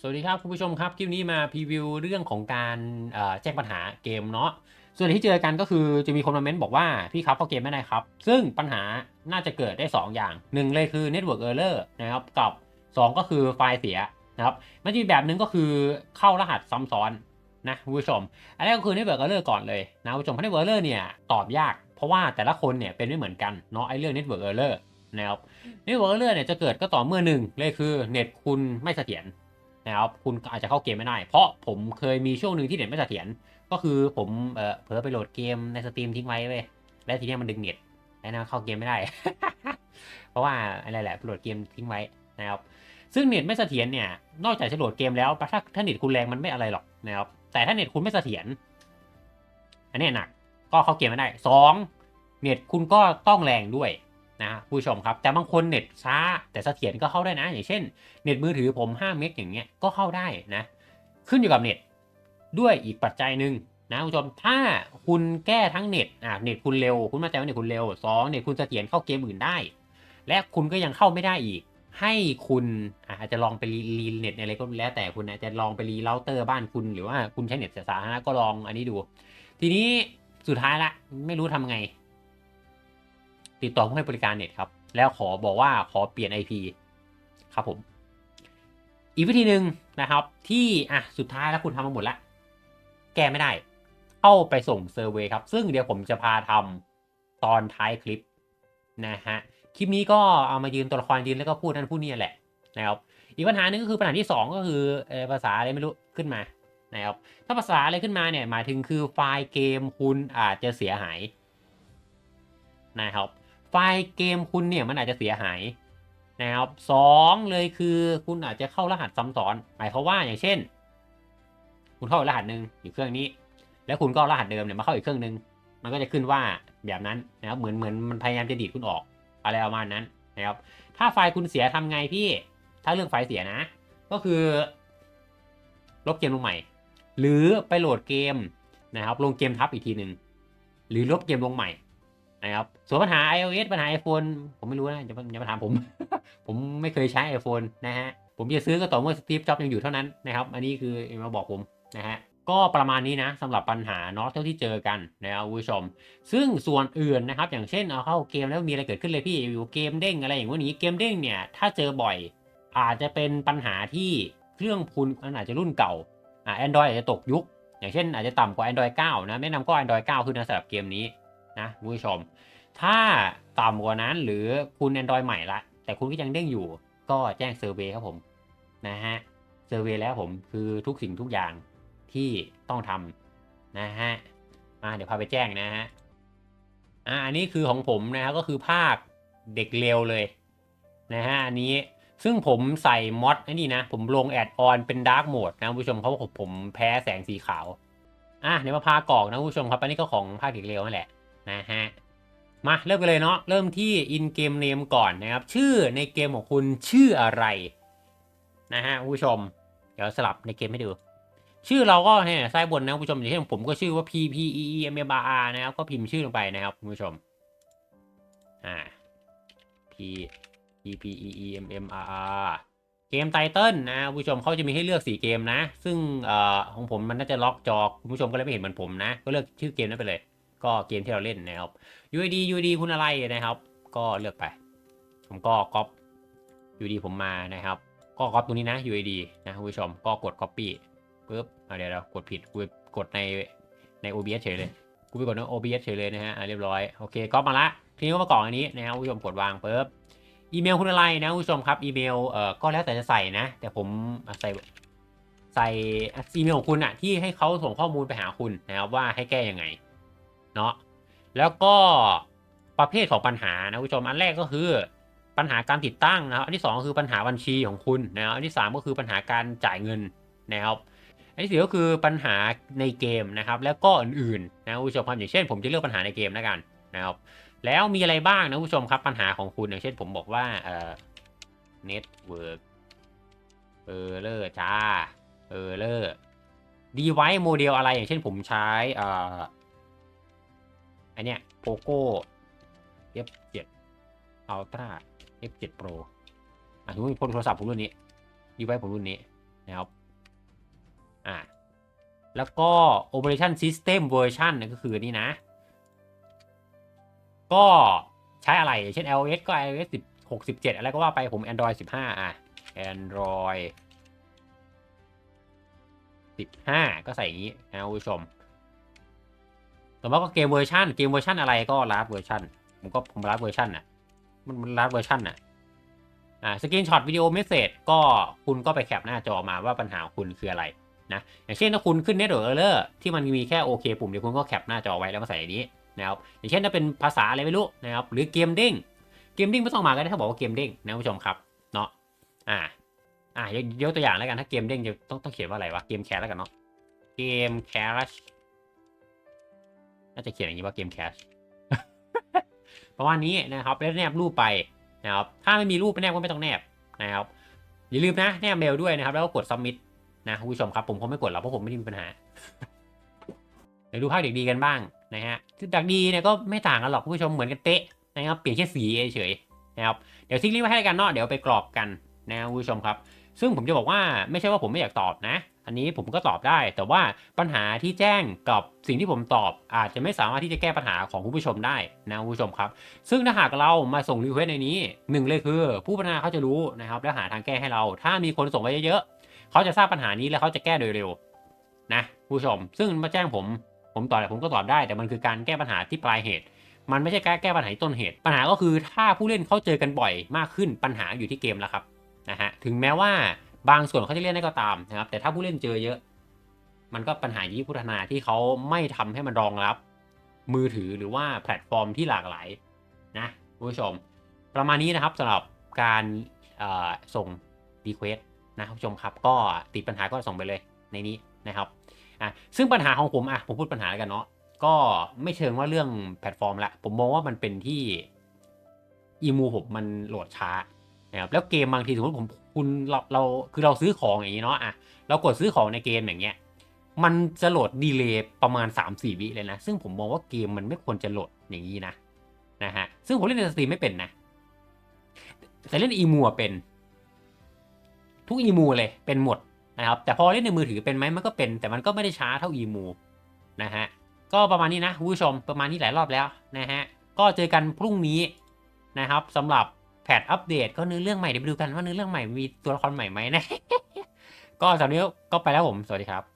สวัสดีครับคุณผู้ชมครับ คลิปนี้มาพรีวิวเรื่องของการแจ้งปัญหาเกมเนาะส่วนที่เจอกันก็คือจะมีคนมาเม้นบอกว่า พี่ครับเข้าเกมไม่ได้ครับ ซึ่งปัญหาน่าจะเกิดได้ 2 อย่างหนึ่งเลยคือ Network Error นะครับกับ 2 ก็คือไฟล์เสียนะครับมันจะมีแบบหนึงก็คือเข้ารหัสซ้ำซ้อนนะคุณผู้ชม อันแรกก็คือ Network Error ก่อนเลยนะคุณผู้ชมเพราะ Network Error เนี่ยตอบยาก เพราะว่าแต่ละคนเนี่ยเป็นไม่เหมือนกันเนาะไอ้เรื่อง Network Error นะครับ Network Error เนี่ยจะเกิดก็ต่อเมื่อหนึ่งเลยคือเน็ตคุณไม่เสถียร นะครับคุณอาจจะเข้าเกมไม่ได้ เพราะผมเคยมีช่วงหนึ่งที่เน็ตไม่เสถียรก็คือผมเออเผลอไปโหลดเกมในสตรีมทิ้งไว้เว้ยแล้วทีนี้มันดึงเน็ตแล้วนะเข้าเกมไม่ได้ เพราะว่าอะไรแหละโหลดเกมทิ้งไว้นะครับซึ่งเน็ตไม่เสถียรเนี่ยนอกจากจะโหลดเกมแล้วถ้าถ้าเน็ตคุณแรงมันไม่อะไรหรอกนะครับแต่ถ้าเน็ตคุณไม่เสถียรอันนี้หนักก็เข้าเกมไม่ได้สองเน็ตคุณก็ต้องแรงด้วย นะผู้ชมครับ แต่บางคนเน็ตช้า แต่เสถียรก็เข้าได้นะ อย่างเช่น เน็ตมือถือผม 5 เมกอย่างเงี้ยก็เข้าได้นะ ขึ้นอยู่กับเน็ตด้วยอีกปัจจัยหนึ่งนะคุณผู้ชมถ้าคุณแก้ทั้งเน็ตอ่าเน็ตคุณเร็ว คุณมาใจว่าเน็ตคุณเร็วสองเน็ตคุณเสถียรเข้าเกมอื่นได้ และคุณก็ยังเข้าไม่ได้อีก ให้คุณอ่าจจะลองไปรีเน็ตอะไรก็แล้วแต่คุณอาจจะลองไปรีเราเตอร์บ้านคุณหรือว่าคุณใช้เน็ตสาธารณะก็ลองอันนี้ดู ทีนี้สุดท้ายละไม่รู้ทำไง ติดต่อผู้ให้บริการเน็ตครับ แล้วขอบอกว่าขอเปลี่ยน IP ครับผม อีกวิธีหนึ่งนะครับ ที่อะสุดท้ายแล้วคุณทำมาหมดละแก้ไม่ได้ เข้าไปส่งเซอร์เวยครับ ซึ่งเดี๋ยวผมจะพาทำตอนท้ายคลิปนะฮะคลิปนี้ก็เอามายืนตัวละครยืนแล้วก็พูดนั่นพูดนี่แหละนะครับอีกปัญหาหนึ่งก็คือปัญหาที่ 2 ก็คือเอ่อภาษาอะไรไม่รู้ขึ้นมานะครับถ้าภาษาอะไรขึ้นมาเนี่ยหมายถึงคือไฟล์เกมคุณอาจจะเสียหายนะครับ ไฟล์เกมคุณเนี่ยมันอาจจะเสียหายนะครับสองเลยคือคุณอาจจะเข้ารหัสซ้ำซ้อน หมายความว่าอย่างเช่น คุณเข้ารหัสหนึ่งอยู่เครื่องนี้ แล้วคุณก็รหัสเดิมเนี่ยมาเข้าอีกเครื่องหนึ่งมันก็จะขึ้นว่าแบบนั้นนะครับเหมือนเหมือนมันพยายามจะดีดคุณออกอะไรประมาณนั้นนะครับถ้าไฟล์คุณเสียทำไงพี่ ถ้าเรื่องไฟล์เสียนะ ก็คือ ลบเกมลงใหม่ หรือไปโหลดเกมนะครับลงเกมทับอีกทีหนึ่งหรือลบเกมลงใหม่ นะครับส่วนปัญหา iOS ปัญหา iPhone ผมไม่รู้นะอย่ามาอย่ามาถามผม ผมไม่เคยใช้ iPhone นะฮะ ผมจะซื้อก็ต่อเมื่อสตีฟจ็อบยังอยู่เท่านั้นนะครับ อันนี้คือมาบอกผมนะฮะก็ประมาณนี้นะสำหรับปัญหาเนาะเท่าที่เจอกันนะครับคุณผู้ชม ซึ่งส่วนอื่นนะครับอย่างเช่นเอาเข้าเกมแล้วมีอะไรเกิดขึ้นเลยพี่อยู่เกมเด้งอะไรอย่างนี้เกมเด้งเนี่ยถ้าเจอบ่อย อาจจะเป็นปัญหาที่เครื่องคุณมันอาจจะรุ่นเก่าอ่าแอนดรอยอาจจะตกยุค อย่างเช่นอาจจะต่ำกว่า Android 9 นะแนะนำก็ Android 9 ขึ้นนะสำหรับเกมนี้ นะคุณผู้ชม ถ้าต่ำกว่านั้นหรือคุณ Android ใหม่ละ แต่คุณก็ยังเด้งอยู่ ก็แจ้งเซอร์เวยครับผมนะฮะเซอร์เวยแล้วผมคือทุกสิ่งทุกอย่างที่ต้องทำนะฮะมาเดี๋ยวพาไปแจ้งนะฮะอ่าอันนี้คือของผมนะครับก็คือภาคเด็กเร็วเลยนะฮะอันนี้ซึ่งผมใส่มอดนี่นะ ผมลงแอดออนเป็นดาร์กโหมดนะผู้ชมเพราะว่าผมแพ้แสงสีขาว อะเดี๋ยวมาพากรอกนะผู้ชมครับ อันนี้ก็ของภาคเด็กเร็วนั่นแหละ นะฮะ มาเริ่มกันเลยเนาะ เริ่มที่ in game name ก่อนนะครับ ชื่อในเกมของคุณชื่ออะไร นะฮะผู้ชม เดี๋ยวสลับในเกมให้ดู ชื่อเราก็เนี่ยซ้ายบนนะผู้ชมอย่างเช่นผมก็ชื่อว่า p p e e m m r r นะครับ ก็พิมพ์ชื่อลงไปนะครับผู้ชม อ่า p p p e e m m r r เกมไตเติลนะผู้ชมเขาจะมีให้เลือก 4 เกมนะ ซึ่งเอ่อของผมมันน่าจะล็อกจอคุณผู้ชมก็เลยไม่เห็นเหมือนผมนะ ก็เลือกชื่อเกมนั้นไปเลย ก็เกมที่เราเล่นนะครับ UID UID คุณอะไรนะครับ ก็เลือกไป ผมก็ก๊อป UID ผมมานะครับ ก็ก๊อปตรงนี้นะ UID นะคุณผู้ชมก็กด Copy ปุ๊บเดี๋ยวเรากดผิดกูกดในใน OBS เฉยเลยกูไปกดใน OBS เฉยเลยนะฮะเรียบร้อยโอเคก๊อปมาละทีนี้ก็มากรอกอันนี้นะครับคุณผู้ชมกดวางปุ๊บอีเมลคุณอะไรนะคุณผู้ชมครับอีเมลเอ่อก็แล้วแต่จะใส่นะ แต่ผมใส่ใส่อีเมลของคุณอะที่ให้เขาส่งข้อมูลไปหาคุณนะครับว่าให้แก้ยังไง เนาะแล้วก็ประเภทของปัญหานะคุณผู้ชมอันแรกก็คือปัญหาการติดตั้งนะครับอันที่สองคือปัญหาบัญชีของคุณนะครับอันที่สามก็คือปัญหาการจ่ายเงินนะครับอันที่สี่ก็คือปัญหาในเกมนะครับแล้วก็อื่นๆนะคุณผู้ชมครับอย่างเช่น ผมจะเลือกปัญหาในเกมแล้วกันนะครับแล้วมีอะไรบ้างนะคุณผู้ชมครับปัญหาของคุณอย่างเช่นผมบอกว่าเอ่อ network เออเลอร์จ้าเออเลอร์ดีไว้โมเดลอะไรอย่างเช่นผมใช้เอ่อ อันเนี้ยโปโก้ F7 Ultra F7 Pro อะสมมติผมโทรศัพท์ผมรุ่นนี้ดีไว้ผมรุ่นนี้นะครับ อ่า แล้วก็ operation system version เนี่ยก็คือนี่นะ ก็ใช้อะไร เช่น iOS ก็ iOS 16 17อะไรก็ว่าไปผม Android 15 อะ Android 15 ก็ใส่อย่างนี้นะคุณผู้ชม ต่อมาก็เกมเวอร์ชันเกมเวอร์ชันอะไรก็ลาร์เวอร์ชันผมก็ผมลาร์เวอร์ชันน่ะมันมันลาร์เวอร์ชันน่ะอ่าสกรีนช็อตวิดีโอเมสเซจก็คุณก็ไปแคปหน้าจอมาว่าปัญหาคุณคืออะไรนะอย่างเช่นถ้าคุณขึ้น Network Error ที่มันมีแค่โอเคปุ่มเดียวคุณก็แคปหน้าจอไว้แล้วมาใส่อันนี้นะครับอย่างเช่นถ้าเป็นภาษาอะไรไม่รู้นะครับหรือเกมเด้งเกมเด้งไม่ต้องมาก็ได้ถ้าบอกว่าเกมเด้งนะคุณผู้ชมครับเนาะอ่าอ่ายกตัวอย่างแล้วกันถ้าเกมเด้งจะต้องต้องเขียนว่าอะไรวะเกมแคสแล้วกันเนาะเกมแคส น่าจะเขียนอย่างนี้ว่าเกมแคสประมาณนี้นะครับแล้วแนบรูปไปนะครับถ้าไม่มีรูปไปแนบก็ไม่ต้องแนบนะครับอย่าลืมนะแนบเมลด้วยนะครับ แล้วก็กด submit นะคุณผู้ชมครับผมคงไม่กดหรอกเพราะผมไม่ได้มีปัญหาเดี๋ยวดูภาคเด็กดีกันบ้างนะฮะคือดักดีเนี่ยก็ไม่ต่างกันหรอกคุณผู้ชมเหมือนกันเตะนะครับเปลี่ยนแค่สีเฉยนะครับเดี๋ยวทิ้งลิงก์ไว้ให้กันเนาะเดี๋ยวไปกรอกกันนะคุณผู้ชมครับ ซึ่งผมจะบอกว่าไม่ใช่ว่าผมไม่อยากตอบนะ อันนี้ผมก็ตอบได้ แต่ว่าปัญหาที่แจ้งกับสิ่งที่ผมตอบ อาจจะไม่สามารถที่จะแก้ปัญหาของผู้ชมได้นะผู้ชมครับ ซึ่งถ้าหากเรามาส่งรีเควสในนี้หนึ่งเลยคือ ผู้พัฒนาเขาจะรู้นะครับและหาทางแก้ให้เรา ถ้ามีคนส่งไปเยอะๆเขาจะทราบปัญหานี้และเขาจะแก้โดยเร็วนะผู้ชม ซึ่งมาแจ้งผมผมตอบแต่ผมก็ตอบได้ แต่มันคือการแก้ปัญหาที่ปลายเหตุ มันไม่ใช่การแก้ปัญหาที่ต้นเหตุ ปัญหาก็คือถ้าผู้เล่นเขาเจอกันบ่อยมากขึ้นปัญหาอยู่ที่เกมแล้วครับนะฮะถึงแม้ว่า บางส่วนเขาจะเล่นได้ก็ตามนะครับ แต่ถ้าผู้เล่นเจอเยอะ มันก็ปัญหาที่พัฒนาที่เขาไม่ทำให้มันรองรับ มือถือหรือว่าแพลตฟอร์มที่หลากหลายนะคุณผู้ชม ประมาณนี้นะครับสำหรับการส่งรีเควสนะคุณผู้ชมครับ ก็ติดปัญหาก็ส่งไปเลยในนี้นะครับอะซึ่งปัญหาของผมอะผมพูดปัญหาแล้วกันเนาะก็ไม่เชิงว่าเรื่องแพลตฟอร์มละผมมองว่ามันเป็นที่อีมูผมมันโหลดช้านะครับแล้วเกมบางทีสมมติผม คุณเราเราคือเราซื้อของอย่างนี้เนาะอะเรากดซื้อของในเกมอย่างเงี้ยมันจะโหลดดีเลย์ประมาณ 3-4 วิเลยนะ ซึ่งผมมองว่าเกมมันไม่ควรจะโหลดอย่างนี้นะนะฮะซึ่งผมเล่นในสตรีมไม่เป็นนะ แต่เล่นอีมูอะเป็น ทุกอีมูเลยเป็นหมดนะครับแต่พอเล่นในมือถือเป็นไหมมันก็เป็น แต่มันก็ไม่ได้ช้าเท่าอีมูนะฮะก็ประมาณนี้นะคุณผู้ชมประมาณนี้หลายรอบแล้วนะฮะก็เจอกันพรุ่งนี้นะครับสำหรับ แพทอัปเดตก็เนื้อเรื่องใหม่เดี๋ยวไปดูกันว่าเนื้อเรื่องใหม่มีตัวละครใหม่ไหมนะ ก็สำหรับนี้ก็ไปแล้วผม สวัสดีครับ